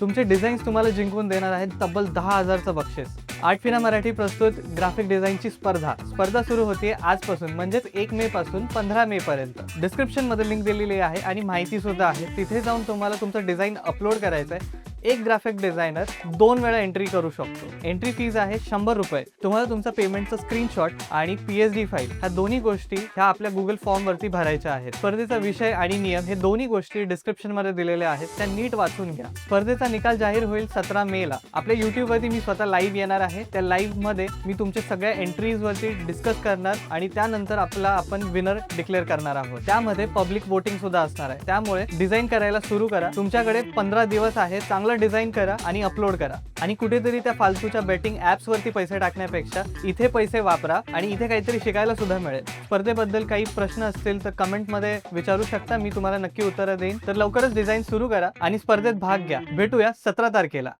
तुमचे डिझाईन्स तुम्हाला जिंकून देणार आहेत तब्बल दहा हजारचं बक्षीस. आर्टफिना मराठी प्रस्तुत ग्राफिक डिझाईनची स्पर्धा. स्पर्धा सुरू होते आजपासून म्हणजेच एक मे पासून पंधरा मे पर्यंत. डिस्क्रिप्शनमध्ये लिंक दिलेली आहे आणि माहिती सुद्धा आहे. तिथे जाऊन तुम्हाला तुमचं डिझाईन अपलोड करायचं आहे एक ग्राफिक डिझायनर दोन वेळा एंट्री करू शकतो. एंट्री फीज आहे शंभर रुपये. तुम्हाला तुमचा पेमेंटचा स्क्रीनशॉट आणि पी एच डी फाईल ह्या दोन्ही गोष्टी ह्या आपल्या गुगल फॉर्म वरती भरायच्या आहेत. स्पर्धेचा विषय आणि नियम हे दोन्ही गोष्टी डिस्क्रिप्शनमध्ये दिलेल्या आहेत. त्या नीट वाचून घ्या. स्पर्धेचा निकाल जाहीर होईल सतरा मे ला. आपल्या युट्यूब वरती मी स्वतः लाईव्ह येणार आहे. त्या लाईव्हमध्ये मी तुमच्या सगळ्या एंट्रीज वरती डिस्कस करणार आणि त्यानंतर आपला आपण विनर डिक्लेअर करणार आहोत. त्यामध्ये पब्लिक वोटिंग सुद्धा असणार आहे. त्यामुळे डिझाईन करायला सुरू करा. तुमच्याकडे पंधरा दिवस आहे चांगलं डिझाईन करा आणि अपलोड करा. आणि कुठेतरी त्या फालतूच्या बेटिंग ऍप्स वरती पैसे टाकण्यापेक्षा इथे पैसे वापरा आणि इथे काहीतरी शिकायला सुद्धा मिळेल. स्पर्धेबद्दल काही प्रश्न असतील तर कमेंटमध्ये विचारू शकता. मी तुम्हाला नक्की उत्तरं देईन. तर लवकरच डिझाईन सुरू करा आणि स्पर्धेत भाग घ्या. भेटूया सतरा तारखेला.